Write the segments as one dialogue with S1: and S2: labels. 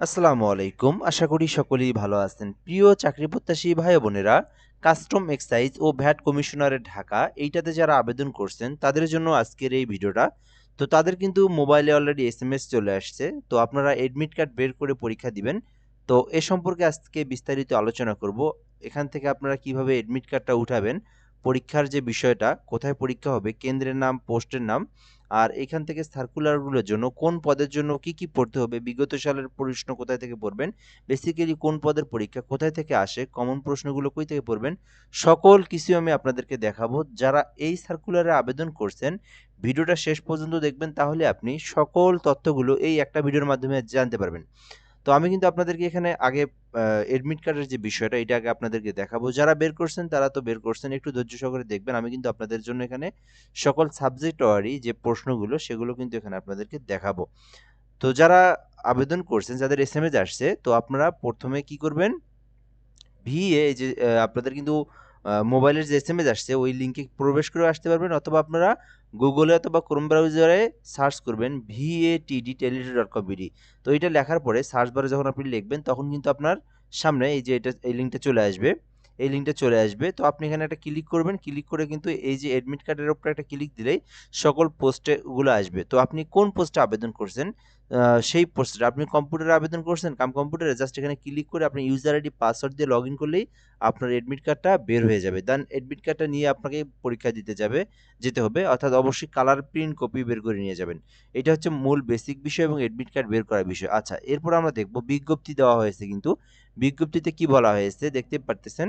S1: আসসালামু আলাইকুম। আশা করি সকলেই ভালো আছেন। প্রিয় চাকরি প্রত্যাশী ভাই বোনেরা, কাস্টম এক্সাইজ ও ভ্যাট কমিশনারের ঢাকা, এইটাতে যারা আবেদন করছেন, তাদের জন্য আজকের এই ভিডিওটা। তো তাদের কিন্তু মোবাইলে অলরেডি এস এম এস চলে আসছে। তো আপনারা এডমিট কার্ড বের করে পরীক্ষা দিবেন। তো এ সম্পর্কে আজকে বিস্তারিত আলোচনা করব। এখান থেকে আপনারা কীভাবে এডমিট কার্ডটা উঠাবেন পরীক্ষার যে বিষয়টা, কোথায় পরীক্ষা হবে, কেন্দ্রের নাম, পোস্টের নাম, আর এখান থেকে সার্কুলারগুলোর জন্য কোন পদের জন্য কি কি পড়তে হবে, বিগত সালের প্রশ্ন কোথায় থেকে পড়বেন বেসিক্যালি কোন পদের পরীক্ষা কোথায় থেকে আসে কমন প্রশ্নগুলো কই থেকে পড়বেন, সকল কিছু আমি আপনাদেরকে দেখাবো। যারা এই সার্কুলারে আবেদন করছেন, ভিডিওটা শেষ পর্যন্ত দেখবেন, তাহলে আপনি সকল তথ্যগুলো এই একটা ভিডিওর মাধ্যমে জানতে পারবেন। তো আমি কিন্তু আপনাদেরকে এখানে আগে এডমিট কার্ডের যে বিষয়টা এটা আগে আপনাদেরকে দেখাবো। যারা বের করছেন, তারা তো বের করছেন, একটু ধৈর্য সহকারে দেখবেন। আমি কিন্তু আপনাদের জন্য এখানে সকল সাবজেক্ট ওয়ারি যে প্রশ্নগুলো, সেগুলো কিন্তু এখানে আপনাদেরকে দেখাবো। তো যারা আবেদন করছেন, যাদের এস এম এস আসছে, তো আপনারা প্রথমে কি করবেন? ভিএ যে আপনাদের কিন্তু মোবাইলের যে এস এম এস আসছে, ওই লিঙ্কে প্রবেশ করে আসতে পারবেন। অথবা আপনারা গুগলে অথবা ক্রোম ব্রাউজারে সার্চ করবেন ভিএটিডি টেলিটি ডট কম বিডি তো এটা লেখার পরে সার্চ বারে যখন আপনি লিখবেন, তখন কিন্তু আপনার সামনে এই যে এটা, এই লিঙ্কটা চলে আসবে। এই লিঙ্কটা চলে আসবে। তো আপনি এখানে একটা ক্লিক করবেন। ক্লিক করে কিন্তু এই যে অ্যাডমিট কার্ডের উপরে একটা ক্লিক দিলেই সকল পোস্টে গুলো আসবে। তো আপনি কোন পোস্টে আবেদন করছেন? সেই পোস্টে আপনি কম্পিউটারে আবেদন করছেন, কাম কম্পিউটারে জাস্ট এখানে ক্লিক করে আপনি ইউজার আইডি পাসওয়ার্ড দিয়ে লগ ইন করলেই আপনার এডমিট কার্ডটা বের হয়ে যাবে। দেন এডমিট কার্ডটা নিয়ে আপনাকে পরীক্ষা দিতে যাবে, যেতে হবে। অর্থাৎ অবশ্যই কালার প্রিন্ট কপি বের করে নিয়ে যাবেন। এটা হচ্ছে মূল বেসিক বিষয় এবং অ্যাডমিট কার্ড বের করার বিষয়। আচ্ছা এরপর আমরা দেখব, বিজ্ঞপ্তি দেওয়া হয়েছে কিন্তু বিজ্ঞপ্তিতে কি বলা হয়েছে দেখতে পারতেছেন?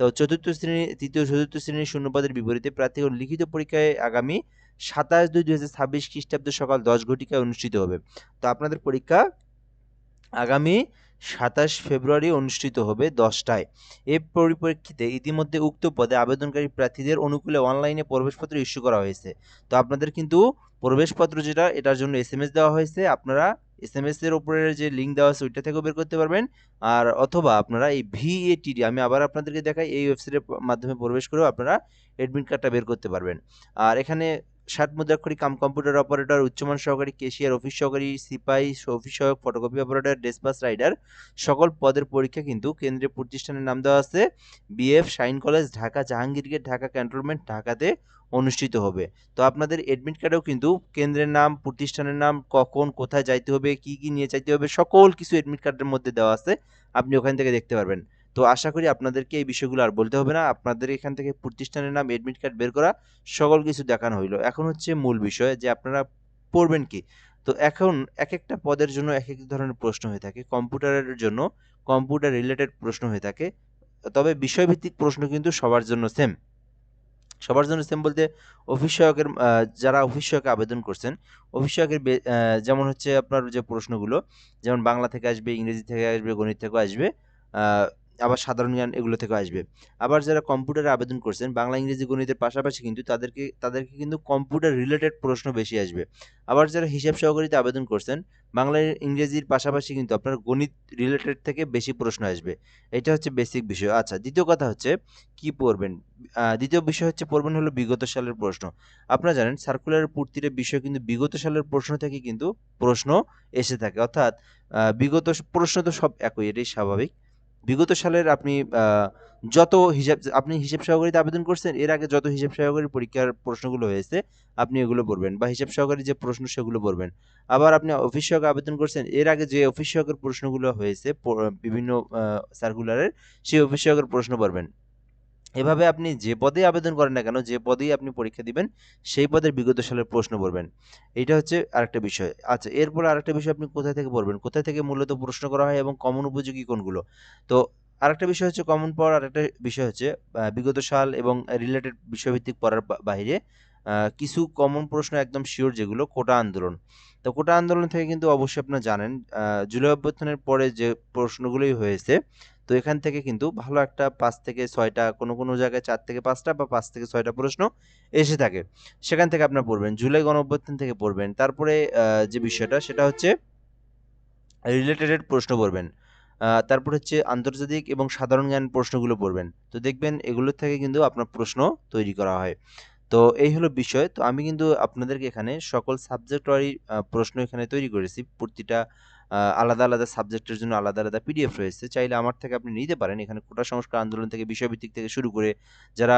S1: তো চতুর্থ শ্রেণি, তৃতীয় চতুর্থ শ্রেণির শূন্যপদের বিপরীতে প্রার্থী লিখিত পরীক্ষায় আগামী সাতাশ দুই দুই হাজার ছাব্বিশ খ্রিস্টাব্দ সকাল দশ ঘটিকায় অনুষ্ঠিত হবে। তো আপনাদের পরীক্ষা আগামী সাতাশ ফেব্রুয়ারি অনুষ্ঠিত হবে দশটায়। এর পরিপ্রেক্ষিতে ইতিমধ্যে উক্ত পদে আবেদনকারী প্রার্থীদের অনুকূলে অনলাইনে প্রবেশপত্র ইস্যু করা হয়েছে। তো আপনাদের কিন্তু প্রবেশপত্র যেটা, এটার জন্য এস দেওয়া হয়েছে। আপনারা এস এম এর উপরে যে লিঙ্ক দেওয়া আছে, ওইটা থেকেও বের করতে পারবেন। আর অথবা আপনারা এই ভিএটিডি আমি আবার আপনাদেরকে দেখাই, এই ওয়েবসাইটের মাধ্যমে প্রবেশ করেও আপনারা এডমিট কার্ডটা বের করতে পারবেন। আর এখানে ষাট মুদ্রাক্ষরিক কাম, কম্পিউটার অপারেটর, উচ্চমান সহকারী কেশিয়ার, অফিস সহকারী সিপাহি অফিস সহায়ক, ফটোকপি অপারেটর ডেসপাস রাইডার, সকল পদের পরীক্ষা কিন্তু কেন্দ্রীয় প্রতিষ্ঠানের নাম দেওয়া আছে। BF Shaheen college, Dhaka Jahangir gate Dhaka cantonment, ঢাকাতে অনুষ্ঠিত হবে। তো আপনাদের অ্যাডমিট কার্ডেও কিন্তু কেন্দ্রের নাম, প্রতিষ্ঠানের নাম, কখন, কোথায় যাইতে হবে, কি কি নিয়ে যাইতে হবে, সকল কিছু অ্যাডমিট কার্ডের মধ্যে দেওয়া আছে। আপনি ওখান থেকে দেখতে পারবেন। তো আশা করি আপনাদেরকে এই বিষয়গুলো আর বলতে হবে না। আপনাদের এখান থেকে প্রতিষ্ঠানের নাম এডমিট কার্ড বের করা, সকল কিছু দেখানো হইল। এখন হচ্ছে মূল বিষয় যে আপনারা পড়বেন কি? তো এখন এক একটা পদের জন্য এক এক ধরনের প্রশ্ন হয়ে থাকে। কম্পিউটারের জন্য কম্পিউটার রিলেটেড প্রশ্ন হয়ে থাকে। তবে বিষয়ভিত্তিক প্রশ্ন কিন্তু সবার জন্য সেম সবার জন্য সেম বলতে অফিস সহায়কের যারা অফিস সহায়কে আবেদন করছেন অফিস সহায়কের যেমন হচ্ছে আপনার যে প্রশ্নগুলো, যেমন বাংলা থেকে আসবে, ইংরেজি থেকে আসবে, গণিত থেকেও আসবে আবার সাধারণ জ্ঞান এগুলো থেকে আসবে। আবার যারা কম্পিউটারে আবেদন করছেন, বাংলা, ইংরেজি গণিতের পাশাপাশি কিন্তু তাদেরকে তাদেরকে কিন্তু কম্পিউটার রিলেটেড প্রশ্ন বেশি আসবে। আবার যারা হিসাব সহকারীতে আবেদন করছেন, বাংলা, ইংরেজির পাশাপাশি কিন্তু আপনার গণিত রিলেটেড থেকে বেশি প্রশ্ন আসবে। এটা হচ্ছে বেসিক বিষয়। আচ্ছা দ্বিতীয় কথা হচ্ছে, কি পড়বেন? দ্বিতীয় বিষয় হচ্ছে, পড়বেন হলো বিগত সালের প্রশ্ন। আপনারা জানেন সার্কুলার পূর্তির বিষয় কিন্তু বিগত সালের প্রশ্ন থেকে কিন্তু প্রশ্ন এসে থাকে। অর্থাৎ বিগত প্রশ্ন তো সব একই, এটাই স্বাভাবিক। বিগত সালের আপনি যত হিসাব, আপনি হিসাব সহকারীতে আবেদন করছেন, এর আগে যত হিসাব সহকারী পরীক্ষার প্রশ্নগুলো হয়েছে, আপনি এগুলো পড়বেন বা হিসাব সহকারী যে প্রশ্ন সেগুলো পড়বেন। আবার আপনি অফিস সহকারে আবেদন করছেন, এর আগে যে অফিস সহকারের প্রশ্নগুলো হয়েছে বিভিন্ন সার্কুলারের সেই অফিস সহকারের প্রশ্ন পড়বেন। এভাবে আপনি যে পদে আবেদন করেন না কেন, যে পদেই আপনি পরীক্ষা দিবেন, সেই পদের বিগত সালের প্রশ্ন পড়বেন। এইটা হচ্ছে আরেকটা বিষয়। আচ্ছা এরপর আরেকটা বিষয় আপনি কোথায় থেকে পড়বেন? কোথায় থেকে মূলত প্রশ্ন করা হয় এবং কমন উপযোগী কোনগুলো? তো আরেকটা বিষয় হচ্ছে কমন পড়ার আরেকটা বিষয় হচ্ছে বিগত সাল এবং রিলেটেড বিষয়ভিত্তিক পড়ার বাইরে। কিছু কমন প্রশ্ন একদম শিওর যেগুলো কোটা আন্দোলন। তো কোটা আন্দোলন থেকে কিন্তু অবশ্যই আপনারা জানেন জুলাই অভ্যুত্থানের পরে যে প্রশ্নগুলোই হয়েছে, তো এখান থেকে কিন্তু ভালো একটা পাঁচ থেকে ছয়টা, কোনো কোনো জায়গায় চার থেকে পাঁচটা বা পাঁচ থেকে ছয়টা প্রশ্ন এসে থাকে। সেখান থেকে আপনার পড়বেন, জুলাই গণ অভ্যুত্থান থেকে পড়বেন, তারপরে যে বিষয়টা সেটা হচ্ছে রিলেটেড প্রশ্ন পড়বেন তারপর হচ্ছে আন্তর্জাতিক এবং সাধারণ জ্ঞান প্রশ্নগুলো পড়বেন। তো দেখবেন এগুলোর থেকে কিন্তু আপনার প্রশ্ন তৈরি করা হয়। তো এই হলো বিষয়। তো আমি কিন্তু আপনাদেরকে এখানে সকল সাবজেক্টওয়ারি প্রশ্ন এখানে তৈরি করেছি। প্রতিটা আলাদা আলাদা সাবজেক্টের জন্য আলাদা আলাদা পিডিএফ রয়েছে। চাইলে আমার থেকে আপনি নিতে পারেন। এখানে কোটা সংস্কার আন্দোলন থেকে বিষয়ভিত্তিক থেকে শুরু করে যারা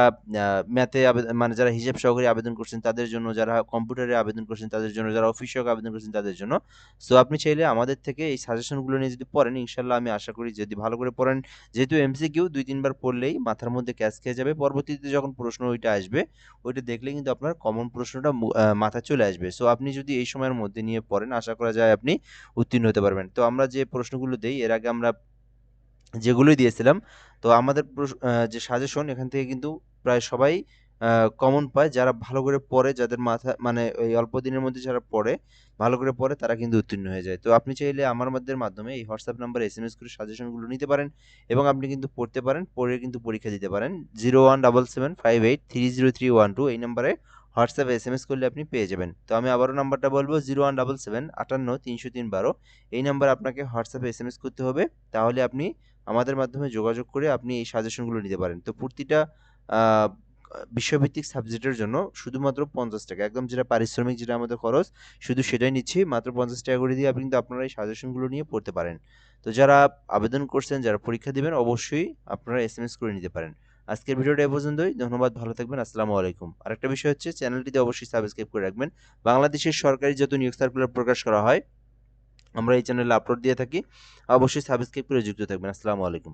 S1: ম্যাথে মানে যারা হিসাব সহকারী আবেদন করছেন তাদের জন্য যারা কম্পিউটারে আবেদন করছেন তাদের জন্য যারা অফিস অফিসিয়াল আবেদন করছেন তাদের জন্য। সো আপনি চাইলে আমাদের থেকে এই সাজেশনগুলো নিয়ে যদি পড়েন ইনশাল্লাহ আমি আশা করি যদি ভালো করে পড়েন যেহেতু এমসি এমসিকিউ দুই তিনবার পড়লেই মাথার মধ্যে ক্যাচ খেয়ে যাবে। পরবর্তীতে যখন প্রশ্ন ওইটা আসবে ওইটা দেখলে কিন্তু আপনার কমন প্রশ্নটা মু- আহ, মাথায় চলে আসবে। সো আপনি যদি এই সময়ের মধ্যে নিয়ে পড়েন আশা করা যায় আপনি উত্তীর্ণ হতে পারবেন। তো আমরা যে প্রশ্নগুলো দেই, এর আগে আমরা যেগুলোই দিয়েছিলাম, তো আমাদের যে সাজেশন এখান থেকে কিন্তু প্রায় সবাই কমন পায়। যারা ভালো করে পড়ে, যাদের মাথা মানে ওই অল্প দিনের মধ্যে যারা পড়ে, ভালো করে পড়ে, তারা কিন্তু উত্তীর্ণ হয়ে যায়। তো আপনি চাইলে আমার মধ্যে মাধ্যমে এই হোয়াটসঅ্যাপ নাম্বারে এস এম এস করে সাজেশনগুলো নিতে পারেন এবং আপনি কিন্তু পড়তে পারেন, পড়ে কিন্তু পরীক্ষা দিতে পারেন। Zero one double seven five eight three zero three one two এই নাম্বারে হোয়াটসঅ্যাপে এস এম এস করলে আপনি পেয়ে যাবেন। তো আমি আবারও নাম্বারটা বলব জিরো ওয়ান ডাবল সেভেন আটান্ন তিনশো তিন বারো এই নাম্বারে আপনাকে হোয়াটসঅ্যাপে এস এম এস করতে হবে। তাহলে আপনি আমাদের মাধ্যমে যোগাযোগ করে আপনি এই সাজেশনগুলো নিতে পারেন। তো প্রতিটা বিশ্বভিত্তিক সাবজেক্টের জন্য শুধুমাত্র পঞ্চাশ টাকা। একদম যেটা পারিশ্রমিক, যেটা আমাদের খরচ, শুধু সেটাই নিচ্ছি। মাত্র পঞ্চাশ টাকা করে দিয়ে আপনি কিন্তু আপনারা এই সাজেশনগুলো নিয়ে পড়তে পারেন। তো যারা আবেদন করছেন, যারা পরীক্ষা দিবেন, অবশ্যই আপনারা এস এম এস করে নিতে পারেন। আজকের ভিডিওটা এ পর্যন্তই। ধন্যবাদ, ভালো থাকবেন, আসসালামু আলাইকুম। আরেকটা বিষয় হচ্ছে, চ্যানেলটিতে অবশ্যই সাবস্ক্রাইব করে রাখবেন। বাংলাদেশের সরকারি যত নিউজ সার্কুলার প্রকাশ করা হয়, আমরা এই চ্যানেলে আপলোড দিয়ে থাকি। অবশ্যই সাবস্ক্রাইব করে যুক্ত থাকবেন। আসসালামু আলাইকুম।